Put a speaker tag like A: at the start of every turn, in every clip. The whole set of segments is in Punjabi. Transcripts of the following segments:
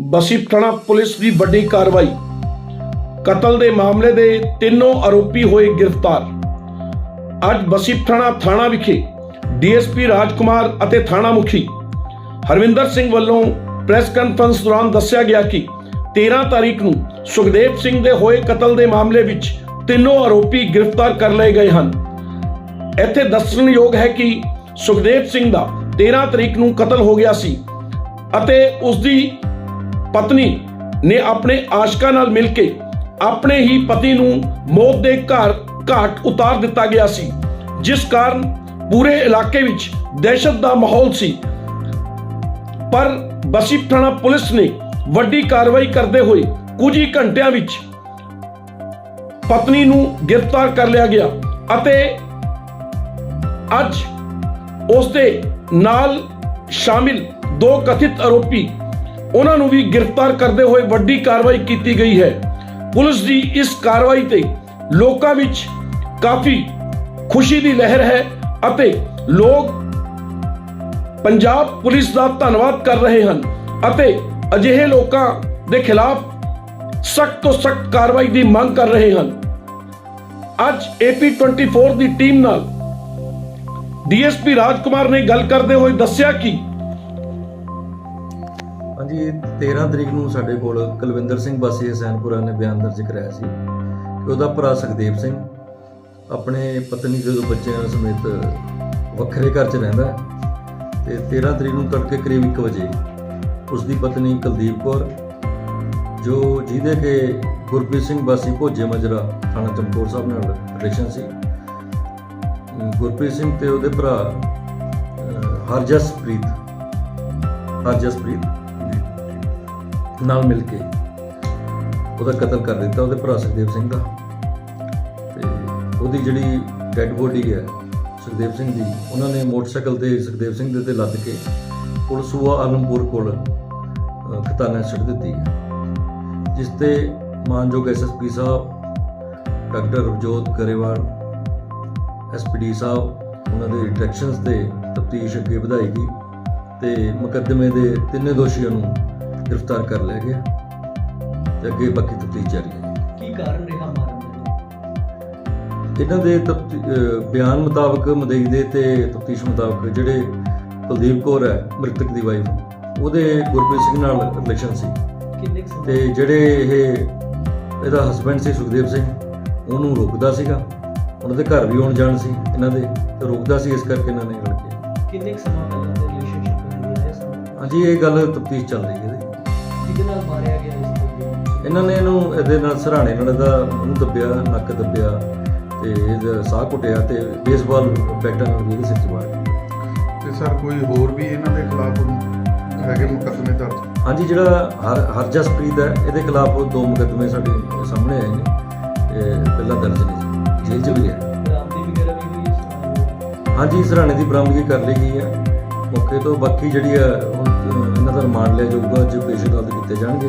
A: ਬਸੀ ਥਾਣਾ ਪੁਲਿਸ ਦੀ ਵੱਡੀ ਕਾਰਵਾਈ। ਕਤਲ ਦੇ ਮਾਮਲੇ ਦੇ ਤਿੰਨੋਂ ਆਰੋਪੀ ਹੋਏ ਗ੍ਰਿਫਤਾਰ। ਅੱਜ ਬਸੀ ਥਾਣਾ ਥਾਣਾ ਵਿਖੇ ਡੀਐਸਪੀ ਰਾਜਕੁਮਾਰ ਅਤੇ ਥਾਣਾ ਮੁਖੀ ਹਰਵਿੰਦਰ ਸਿੰਘ ਵੱਲੋਂ ਪ੍ਰੈਸ ਕਾਨਫਰੰਸ ਦੌਰਾਨ ਦੱਸਿਆ ਗਿਆ ਕਿ 13 ਤਾਰੀਖ ਨੂੰ ਸੁਖਦੇਵ ਸਿੰਘ ਦੇ ਹੋਏ ਕਤਲ ਦੇ ਮਾਮਲੇ ਵਿੱਚ ਤਿੰਨੋਂ ਆਰੋਪੀ ਗ੍ਰਿਫਤਾਰ ਕਰ ਲਏ ਗਏ ਹਨ। ਇੱਥੇ ਦੱਸਣਯੋਗ ਹੈ ਕਿ ਸੁਖਦੇਵ ਸਿੰਘ ਦਾ 13 ਤਰੀਕ ਨੂੰ ਕਤਲ ਹੋ ਗਿਆ ਸੀ ਅਤੇ ਉਸ ਦੀ ਪਤਨੀ ਨੇ ਆਪਣੇ ਆਸ਼ਕਾਂ ਨਾਲ ਮਿਲ ਕੇ ਆਪਣੇ ਹੀ ਪਤੀ ਨੂੰ ਮੌਤ ਦੇ ਘਰ ਘਾਟ ਉਤਾਰ ਦਿੱਤਾ ਗਿਆ ਸੀ, ਜਿਸ ਕਾਰਨ ਪੂਰੇ ਇਲਾਕੇ ਵਿੱਚ ਦਹਿਸ਼ਤ ਦਾ ਮਾਹੌਲ ਸੀ। ਪਰ ਬਸੀ ਥਾਣਾ ਪੁਲਿਸ ਨੇ ਵੱਡੀ ਕਾਰਵਾਈ ਕਰਦੇ ਹੋਏ ਕੁਝ ਹੀ ਘੰਟਿਆਂ ਵਿੱਚ ਪਤਨੀ ਨੂੰ ਗ੍ਰਿਫਤਾਰ ਕਰ ਲਿਆ ਗਿਆ ਅਤੇ ਅੱਜ ਉਸ ਦੇ ਨਾਲ ਸ਼ਾਮਿਲ ਦੋ ਕਥਿਤ ਆਰੋਪੀ ਉਹਨਾਂ ਨੂੰ ਵੀ ਗ੍ਰਿਫਤਾਰ ਕਰਦੇ ਹੋਏ ਵੱਡੀ ਕਾਰਵਾਈ ਕੀਤੀ ਗਈ ਹੈ। ਪੁਲਿਸ ਦੀ ਇਸ ਕਾਰਵਾਈ ਤੇ ਲੋਕਾਂ ਵਿੱਚ ਕਾਫੀ ਖੁਸ਼ੀ ਦੀ ਲਹਿਰ ਹੈ ਅਤੇ ਲੋਕ ਪੰਜਾਬ ਪੁਲਿਸ ਦਾ ਧੰਨਵਾਦ ਕਰ ਰਹੇ ਹਨ ਅਤੇ ਅਜਿਹੇ ਲੋਕਾਂ ਦੇ ਖਿਲਾਫ ਸਖਤ ਤੋਂ ਸਖਤ ਕਾਰਵਾਈ ਦੀ ਮੰਗ ਕਰ ਰਹੇ ਹਨ। ਅੱਜ AP24 ਦੀ ਟੀਮ ਨਾਲ ਡੀਐਸਪੀ ਰਾਜਕੁਮਾਰ ਨੇ ਗੱਲ ਕਰਦੇ ਹੋਏ ਦੱਸਿਆ ਕਿ
B: ਹਾਂਜੀ 13 ਤਰੀਕ ਨੂੰ ਸਾਡੇ ਕੋਲ ਕੁਲਵਿੰਦਰ ਸਿੰਘ ਵਾਸੀ ਹਸੈਨਪੁਰਾ ਨੇ ਬਿਆਨ ਦਰਜ ਕਰਾਇਆ ਸੀ ਕਿ ਉਹਦਾ ਭਰਾ ਸੁਖਦੇਵ ਸਿੰਘ ਆਪਣੇ ਪਤਨੀ ਦੇ ਦੋ ਬੱਚਿਆਂ ਸਮੇਤ ਵੱਖਰੇ ਘਰ 'ਚ ਰਹਿੰਦਾ ਹੈ ਤੇ 13 ਤਰੀਕ ਨੂੰ ਤੜਕੇ ਕਰੀਬ 1 ਵਜੇ ਉਸ ਦੀ ਪਤਨੀ ਕੁਲਦੀਪ ਕੌਰ, ਜੋ ਜਿਹਦੇ ਕੇ ਗੁਰਪ੍ਰੀਤ ਸਿੰਘ ਵਾਸੀ ਭੋਜੇ ਮਜਰਾ ਥਾਣਾ ਚਮਕੌਰ ਸਾਹਿਬ ਨਾਲ ਰਿਲੇਸ਼ਨ ਸੀ ਗੁਰਪ੍ਰੀਤ ਸਿੰਘ ਤੇ ਉਹਦੇ ਭਰਾ ਹਰਜਸਪ੍ਰੀਤ ਹਰਜਸਪ੍ਰੀਤ ਨਾਲ ਮਿਲ ਕੇ ਉਹਦਾ ਕਤਲ ਕਰ ਦਿੱਤਾ ਉਹਦੇ ਭਰਾ ਸੁਖਦੇਵ ਸਿੰਘ ਦਾ। ਤੇ ਉਹਦੀ ਜਿਹੜੀ ਡੈੱਡ ਬੋਡੀ ਹੈ ਸੁਖਦੇਵ ਸਿੰਘ ਦੀ, ਉਹਨਾਂ ਨੇ ਮੋਟਰਸਾਈਕਲ ਤੇ ਸੁਖਦੇਵ ਸਿੰਘ ਦੇ ਤੇ ਲੱਦ ਕੇ ਪੁਲਸੂਆ ਆਲਮਪੁਰ ਕੋਲ ਖਤਾਨਾ ਛੱਡ ਦਿੱਤੀ ਹੈ। ਜਿਸ ਤੇ ਮਾਨਯੋਗ ਐਸਐਸਪੀ ਸਾਹਿਬ, ਡਾਕਟਰ ਰਵਜੋਤ ਗਰੇਵਾਲ ਐਸਪੀਡੀ ਸਾਹਿਬ, ਉਹਨਾਂ ਦੇ ਡਾਇਰੈਕਸ਼ਨਸ ਤੇ ਤਫਤੀਸ਼ ਅੱਗੇ ਵਧਾਈ ਗਈ ਤੇ ਮੁਕੱਦਮੇ ਦੇ ਤਿੰਨੇ ਦੋਸ਼ੀਆਂ ਨੂੰ ਗ੍ਰਿਫਤਾਰ ਕਰ ਲਿਆ ਗਿਆ ਤੇ ਅੱਗੇ ਬਾਕੀ ਤਫਤੀਸ਼ ਜਾਰੀ ਹੈ।
C: ਕੀ ਕਾਰਨ ਰਿਹਾ ਮਾਰਨ ਦਾ?
B: ਇਹਨਾਂ ਦੇ ਬਿਆਨ ਮੁਤਾਬਕ ਮਦਈ ਦੇ ਤੇ ਤਫਤੀਸ਼ ਮੁਤਾਬਕ ਜਿਹੜੇ ਕੁਲਦੀਪ ਕੌਰ ਹੈ ਮ੍ਰਿਤਕ ਦੀ ਵਾਈਫ ਉਹਦੇ ਗੁਰਪ੍ਰੀਤ ਸਿੰਘ ਨਾਲ ਰਿਲੇਸ਼ਨ ਸੀ। ਤੇ ਜਿਹੜੇ ਇਹ ਇਹਦਾ ਹਸਬੰਡ ਸੀ ਸੁਖਦੇਵ ਸਿੰਘ ਉਹਨੂੰ ਰੋਕਦਾ ਸੀਗਾ। ਉਹਨਾਂ ਦੇ ਘਰ ਵੀ ਆਉਣ ਜਾਣ ਸੀ ਇਹਨਾਂ ਦੇ ਤੇ ਰੋਕਦਾ ਸੀ ਇਸ ਕਰਕੇ ਇਹਨਾਂ ਨੇ ਰਲ ਕੇ।
C: ਕਿੰਨੇ ਸਮਾਂ ਪਹਿਲਾਂ ਦੇ ਰਿਲੇਸ਼ਨਸ਼ਿਪ
B: ਹਾਂਜੀ ਇਹ ਗੱਲ ਤਫਤੀਸ਼ ਚੱਲ ਰਹੀ ਹੈ।
C: ਕਿਹਦੇ ਨਾਲ ਮਾਰਿਆ ਗਿਆ ਇਸ ਤੋਂ
B: ਇਹਨਾਂ ਨੇ ਇਹਨੂੰ ਇਹਦੇ ਨਾਲ ਸਰਾਣੇ ਨਾਲ ਇਹਦਾ ਮੂੰਹ ਦੱਬਿਆ ਨੱਕ ਦੱਬਿਆ ਤੇ ਇਹਦਾ ਸਾਹ ਘੁੱਟਿਆ ਤੇ ਬੇਸਬਾਲ ਬੈਟਾਂ ਨਾਲ ਵੀ ਇਹਦੇ ਸਿਰ 'ਚ ਮਾਰਿਆ।
D: ਤੇ ਸਰ ਕੋਈ ਹੋਰ ਵੀ ਇਹਨਾਂ ਦੇ ਖਿਲਾਫ ਹੈਗੇ ਮੁਕੱਦਮੇ ਦਰਜ?
B: ਹਾਂਜੀ ਜਿਹੜਾ ਹਰ ਹਰਜਸਪ੍ਰੀਤ ਹੈ ਇਹਦੇ ਖਿਲਾਫ ਦੋ ਮੁਕੱਦਮੇ ਸਾਡੇ ਸਾਹਮਣੇ ਆਏ ਨੇ ਇਹ ਪਹਿਲਾਂ ਦਰਜ ਨੇ ਜੀ ਜੇਲ੍ਹ 'ਚ ਵੀ ਹੈ।
C: ਬਰਾਮਦੀ ਵਗੈਰਾ ਵੀ ਹੋਈ ਇਸ ਮਾਮਲੇ
B: ਹਾਂਜੀ ਸਰਾਣੇ ਦੀ ਬਰਾਮਦਗੀ ਕਰ ਲਈ ਗਈ ਹੈ। ਮੌਕੇ ਤੋਂ ਬਾਕੀ ਜਿਹੜੀ ਹੈ ਹੁਣ ਅਹ, ਇਹਨਾਂ ਦਾ ਰਿਮਾਂਡ ਲਿਆ ਜਾਊਗਾ ਜੋ ਪੇਸ਼ ਅਦਾਲਤ ਕੀਤੇ ਜਾਣਗੇ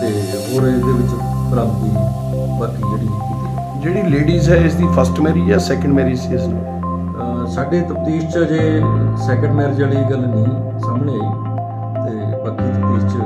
B: ਤੇ ਹੋਰ ਇਹਦੇ ਵਿੱਚ ਬਰਾਮਦਗੀ ਬਾਕੀ ਜਿਹੜੀ ਕੀਤੀ।
A: ਜਿਹੜੀ ਲੇਡੀਜ਼ ਹੈ ਇਸ ਦੀ ਫਸਟ ਮੈਰਿਜ ਜਾਂ ਸੈਕੰਡ ਮੈਰਿਜ ਸੀ ਇਸ ਨੂੰ
B: ਸਾਡੇ ਤਫਤੀਸ਼ 'ਚ ਜੇ ਸੈਕੰਡ ਮੈਰਿਜ ਵਾਲੀ ਗੱਲ ਨਹੀਂ ਸਾਹਮਣੇ ਆਈ ਤੇ ਬਾਕੀ ਤਫਤੀਸ਼ 'ਚ